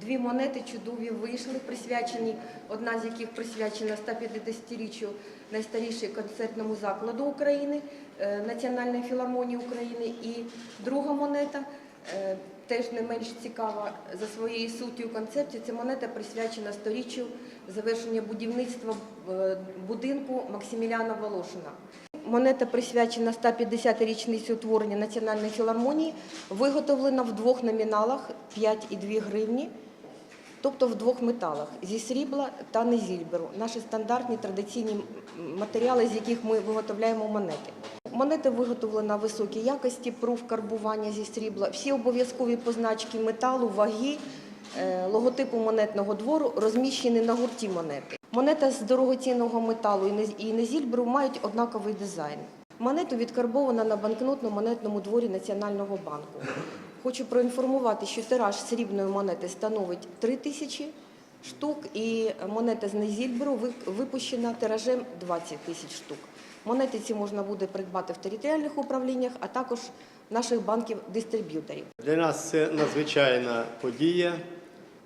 Дві монети чудові вийшли, присвячені, одна з яких присвячена 150-річчю найстарішого концертному закладу України, е, Національної філармонії України. І друга монета, е, теж не менш цікава за своєю суттю і концепцією, це монета присвячена сторіччю завершення будівництва е, будинку Максиміляна Волошина. Монета присвячена 150 річниці утворення Національної філармонії, виготовлена в двох номіналах 5 і 2 гривні, тобто в двох металах зі срібла та незільберу. Наші стандартні традиційні матеріали, з яких ми виготовляємо монети. Монета виготовлена високій якості, пруф карбування зі срібла. Всі обов'язкові позначки металу, ваги, е, логотипу монетного двору розміщені на гурті монети. Монета з дорогоцінного металу і незільберу мають однаковий дизайн. Монету відкарбована на банкнотно-монетному дворі Національного банку. Хочу проінформувати, що тираж срібної монети становить 3 тисячі штук, і монета з незільберу ви- випущена тиражем 20 тисяч штук. Монети ці можна буде придбати в територіальних управліннях, а також наших банків-дистриб'юторів. Для нас це надзвичайна подія.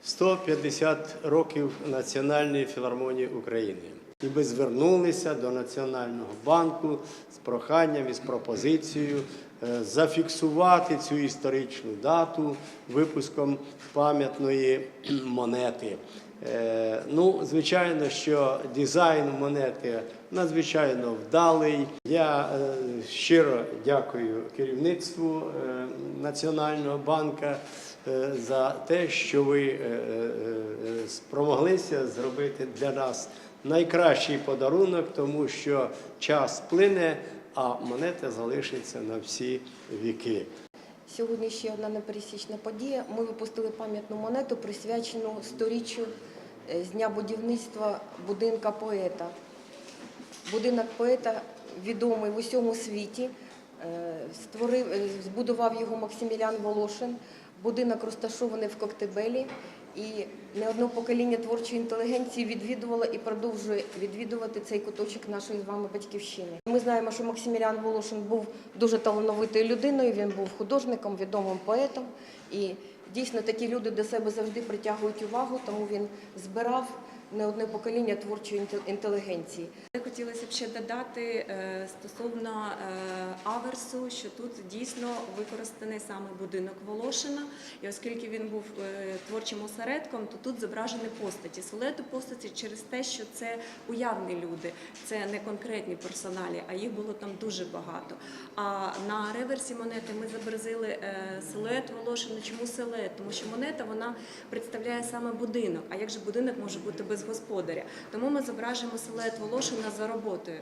150 років Національної філармонії України. І ми звернулися до Національного банку з проханням і з пропозицією е, зафіксувати цю історичну дату випуском пам'ятної монети. Е, Ну, звичайно, що дизайн монети надзвичайно вдалий. Я е, щиро дякую керівництву Національного банку е, за те, що ви спромоглися зробити для нас найкращий подарунок, тому що час плине, а монета залишиться на всі віки. Сьогодні ще одна непересічна подія. Ми випустили пам'ятну монету, присвячену сторіччю е, з дня будівництва будинка поета. Будинок поета відомий в усьому світі. Е, Створив, е, збудував його Максимілян Волошин. Будинок розташований в Коктебелі. І не одне покоління творчої інтелігенції відвідувало і продовжує відвідувати цей куточок нашої з вами батьківщини. Ми знаємо, що Максиміліан Волошин був дуже талановитою людиною. Він був художником, відомим поетом. І дійсно такі люди до себе завжди притягують увагу, тому він збирав не одне покоління творчої інтелігенції. Хотілося б ще додати е, стосовно е, аверсу, що тут дійсно використаний саме будинок Волошина. І оскільки він був е, творчим осередком, то тут зображені постаті. Силуети постаті через те, що це уявні люди, це не конкретні персоналі, а їх було там дуже багато. А на реверсі монети ми зобразили силует Волошина. Чому силует? Тому що монета вона представляє саме будинок. А як же будинок може бути без господаря? Тому ми зображуємо силует Волошина за роботою.